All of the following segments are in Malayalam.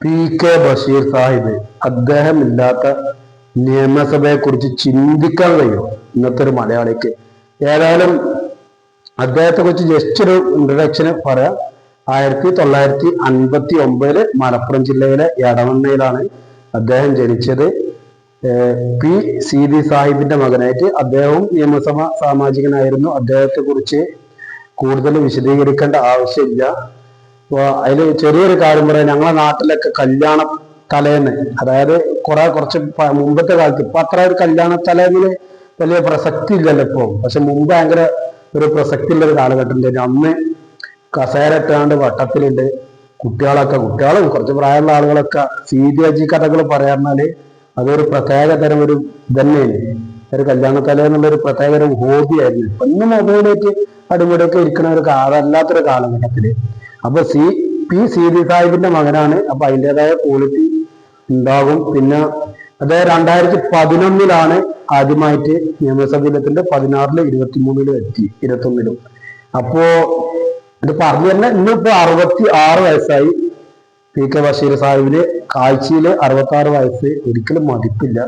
പി കെ ബഷീർ സാഹിബ് അദ്ദേഹം ഇല്ലാത്ത നിയമസഭയെ കുറിച്ച് ചിന്തിക്കാൻ കഴിയും. ഇന്നത്തെ ഒരു മലയാളിക്ക്. ഏതായാലും അദ്ദേഹത്തെ കുറിച്ച് ജസ്റ്റ് ഒരു ഇൻട്രഡക്ഷന് പറയാം. ആയിരത്തി തൊള്ളായിരത്തി അൻപത്തി ഒമ്പതിൽ മലപ്പുറം ജില്ലയിലെ എടവണ്ണയിലാണ് അദ്ദേഹം ജനിച്ചത്. പി സി ഡി സാഹിബിന്റെ മകനായിട്ട് അദ്ദേഹവും നിയമസഭാ സാമാജികനായിരുന്നു. അദ്ദേഹത്തെ കുറിച്ച് കൂടുതൽ വിശദീകരിക്കേണ്ട ആവശ്യമില്ല. അപ്പൊ അതിൽ ചെറിയൊരു കാര്യം പറയാം. ഞങ്ങളെ നാട്ടിലൊക്കെ കല്യാണ തലേന്ന് അതായത് കുറെ കുറച്ച് മുമ്പത്തെ കാലത്ത് ഇപ്പൊ അത്ര ഒരു കല്യാണ തലേന്ന് വലിയ പ്രസക്തി ഇല്ലല്ലോ ഇപ്പൊ. പക്ഷെ മുമ്പ് ഭയങ്കര ഒരു പ്രസക്തി ഉള്ള ഒരു കാലഘട്ടം ഉണ്ടായിരുന്നു അന്ന് കസേര ഇട്ടാണ്ട് വട്ടത്തിലുണ്ട് കുട്ടികളൊക്കെ കുട്ടികളും കുറച്ച് പ്രായമുള്ള ആളുകളൊക്കെ സീതിയജി കഥകൾ പറയാറുണ്ടാൽ അതൊരു പ്രത്യേക തരം ഒരു ഇതന്നെയാണ്. ഒരു കല്യാണ തലേന്നുള്ള ഒരു പ്രത്യേക ഒരു ഹോബിയായിരുന്നു. ഇപ്പൊ ഇന്ന് മൊബൈലായിട്ട് അടിമുടിയൊക്കെ ഇരിക്കുന്ന ഒരു കാലല്ലാത്തൊരു കാലഘട്ടത്തിൽ അപ്പൊ സി പി സി ഡി സാഹിബിന്റെ മകനാണ്. അപ്പൊ അതിന്റെതായ ക്വാളിറ്റി ഉണ്ടാകും. പിന്നെ അതായത് രണ്ടായിരത്തി പതിനൊന്നിലാണ് ആദ്യമായിട്ട് നിയമസഭയിലെത്തിന്റെ പതിനാറിൽ ഇരുപത്തിമൂന്നിലും എത്തി ഇരുപത്തൊന്നിലും. അപ്പോ ഇത് പറഞ്ഞു തന്നെ ഇന്നിപ്പോ അറുപത്തി ആറ് വയസ്സായി പി കെ ബഷീർ സാഹിബിന്. കാഴ്ചയിൽ അറുപത്തി ആറ് വയസ്സ് ഒരിക്കലും മതിപ്പില്ല.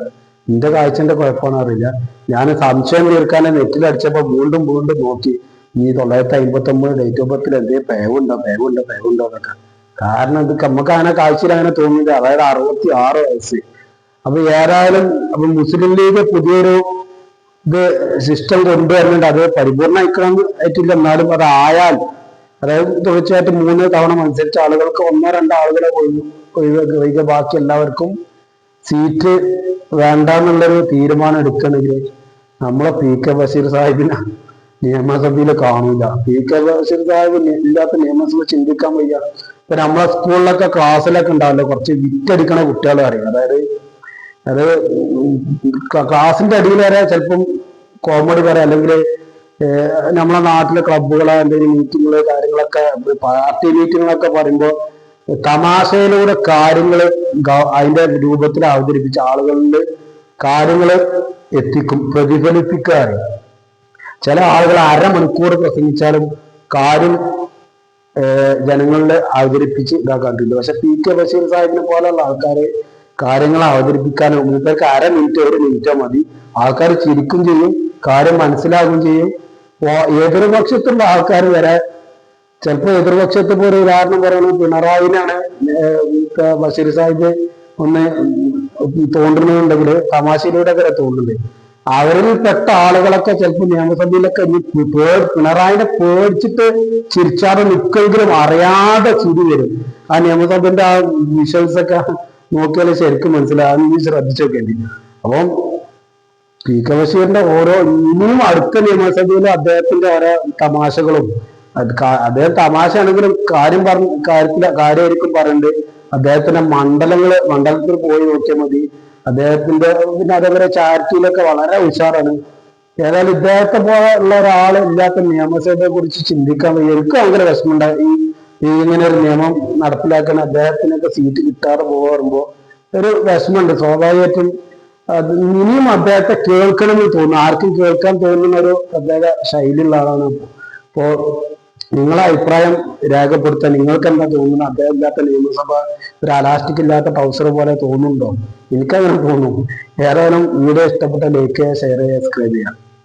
എന്റെ കാഴ്ചന്റെ കുഴപ്പമാണ് അറിയില്ല ഞാൻ സംശയം തീർക്കാൻ നെറ്റിൽ അടിച്ചപ്പോ വീണ്ടും വീണ്ടും നോക്കി. ഈ തൊള്ളായിരത്തി അമ്പത്തി ഒമ്പത് ഡേറ്റ് ഓഫ് ബർത്തിൽ എന്തേ പേവുണ്ടോ പേവുണ്ടോ പേവുണ്ടോ എന്നൊക്കെ. കാരണം ഇത് നമുക്ക് അങ്ങനെ കാഴ്ചയിൽ അങ്ങനെ തോന്നിയത് അതായത് അറുപത്തി ആറ് വയസ്സ്. അപ്പൊ ഏതായാലും അപ്പൊ മുസ്ലിം ലീഗ് പുതിയൊരു ഇത് സിസ്റ്റം കൊണ്ടുവരുന്നുണ്ട്. അത് പരിപൂർണമായിക്കണം ആയിട്ടില്ല. എന്നാലും അത് ആയാൽ അതായത് തീർച്ചയായിട്ടും മൂന്ന് തവണ മത്സരിച്ച ആളുകൾക്ക് ഒന്നോ രണ്ടോ ആളുകളെ ഒഴിവ് ഒഴിവാക്കി ബാക്കി എല്ലാവർക്കും സീറ്റ് വേണ്ട എന്നുള്ളൊരു തീരുമാനം എടുക്കണമെങ്കിൽ നമ്മളെ പി കെ ബഷീർ സാഹിബിനെ നിയമസഭയിൽ കാണൂല പി കെ ബഷീർ സാഹിബ് ഇല്ലാത്ത നിയമസഭ ചിന്തിക്കാൻ വയ്യ. ഇപ്പൊ നമ്മളെ സ്കൂളിലൊക്കെ ക്ലാസ്സിലൊക്കെ ഉണ്ടാവില്ല കുറച്ച് വിറ്റടിക്കണ കുട്ടികൾ അറിയാം അതായത് അത് ക്ല- ക്ലാസിന്റെ അടിയിൽ വരെ ചിലപ്പം കോമഡി വരെ അല്ലെങ്കിൽ നമ്മളെ നാട്ടിലെ ക്ലബുകളെ എന്തെങ്കിലും മീറ്റിങ്ങുകൾ കാര്യങ്ങളൊക്കെ പാർട്ടി മീറ്റിങ്ങുകളൊക്കെ പറയുമ്പോൾ തമാശയിലൂടെ കാര്യങ്ങൾ അതിന്റെ രൂപത്തിൽ അവതരിപ്പിച്ച ആളുകളിൽ കാര്യങ്ങൾ എത്തിക്കും പ്രതിഫലിപ്പിക്കാറ്. ചില ആളുകൾ അരമണിക്കൂർ പ്രസംഗിച്ചാലും കാര്യം ജനങ്ങളുടെ അവതരിപ്പിച്ച് ഇതാക്കാറുണ്ട് പക്ഷെ പി കെ ബഷീർ സാഹിബിനെ പോലെയുള്ള ആൾക്കാര് കാര്യങ്ങൾ അവതരിപ്പിക്കാനോ മൂപ്പേർക്ക് അര മിനിറ്റ് ഒരു മിനിറ്റോ മതി. ആൾക്കാർ ചിരിക്കും ചെയ്യും കാര്യം മനസ്സിലാകുകയും ചെയ്യും. എതിർപക്ഷത്തുള്ള ആൾക്കാർ വരെ ചിലപ്പോൾ എതിർപക്ഷത്ത് ഇപ്പോൾ ഒരു ഉദാഹരണം പറയുന്നത് പിണറായിനാണ് ബഷീർ സാഹിബ് ഒന്ന് തോണ്ടുന്നുണ്ടെങ്കിൽ തമാശയിലൂടെ വരെ തോന്നുന്നുണ്ട് അവരിൽ പെട്ട ആളുകളൊക്കെ ചിലപ്പോൾ നിയമസഭയിലൊക്കെ പിണറായിനെ പേടിച്ചിട്ട് ചിരിച്ചാതെ നിൽക്കെങ്കിലും അറിയാതെ ചിരി വരും. ആ നിയമസഭന്റെ ആ വിഷ്വൽസ് ഒക്കെ നോക്കിയാൽ ശരിക്കും മനസ്സിലാകും നീ ശ്രദ്ധിച്ചു നോക്കേണ്ടി അപ്പം പി കെ ബഷീറിന്റെ ഓരോ ഇനിയും അടുത്ത നിയമസഭയിൽ അദ്ദേഹത്തിന്റെ ഓരോ തമാശകളും അദ്ദേഹം തമാശ ആണെങ്കിലും കാര്യം പറഞ്ഞ കാര്യത്തില കാര്യമായിരിക്കും പറയുന്നത് അദ്ദേഹത്തിന്റെ മണ്ഡലങ്ങൾ മണ്ഡലത്തിൽ പോയി നോക്കിയാൽ മതി. അദ്ദേഹത്തിന്റെ പിന്നെ അതേപോലെ ചാരിറ്റിയിലൊക്കെ വളരെ ഉഷാറാണ്. ഏതായാലും ഇദ്ദേഹത്തെ പോലുള്ള ഒരാൾ ഇല്ലാത്ത നിയമസഭയെ കുറിച്ച് ചിന്തിക്കാൻ എനിക്കും ഭയങ്കര വിഷമമുണ്ടായി. ഈ ഇങ്ങനെ ഒരു നിയമം നടപ്പിലാക്കാൻ അദ്ദേഹത്തിനൊക്കെ സീറ്റ് കിട്ടാതെ പോകുമ്പോ ഒരു വിഷമമുണ്ട്. സ്വാഭാവികമായിട്ടും അത് ഇനിയും അദ്ദേഹത്തെ കേൾക്കണമെന്ന് തോന്നുന്നു. ആർക്കും കേൾക്കാൻ തോന്നുന്ന ഒരു പ്രത്യേക ശൈലിയുള്ള ആളാണ്. അപ്പോ നിങ്ങളെ അഭിപ്രായം രേഖപ്പെടുത്താൻ നിങ്ങൾക്ക് എന്താ തോന്നുന്നത്? അദ്ദേഹം ഇല്ലാത്ത നിയമസഭ ഒരു അലാസ്റ്റിക് ഇല്ലാത്ത ടൗസർ പോലെ തോന്നുന്നുണ്ടോ? എനിക്കങ്ങനെ തോന്നുന്നു ഏതായാലും വീഡിയോ ഇഷ്ടപ്പെട്ട ലൈക്ക് ഷെയർ ചെയ്യുക സബ്സ്ക്രൈബ് ചെയ്യുക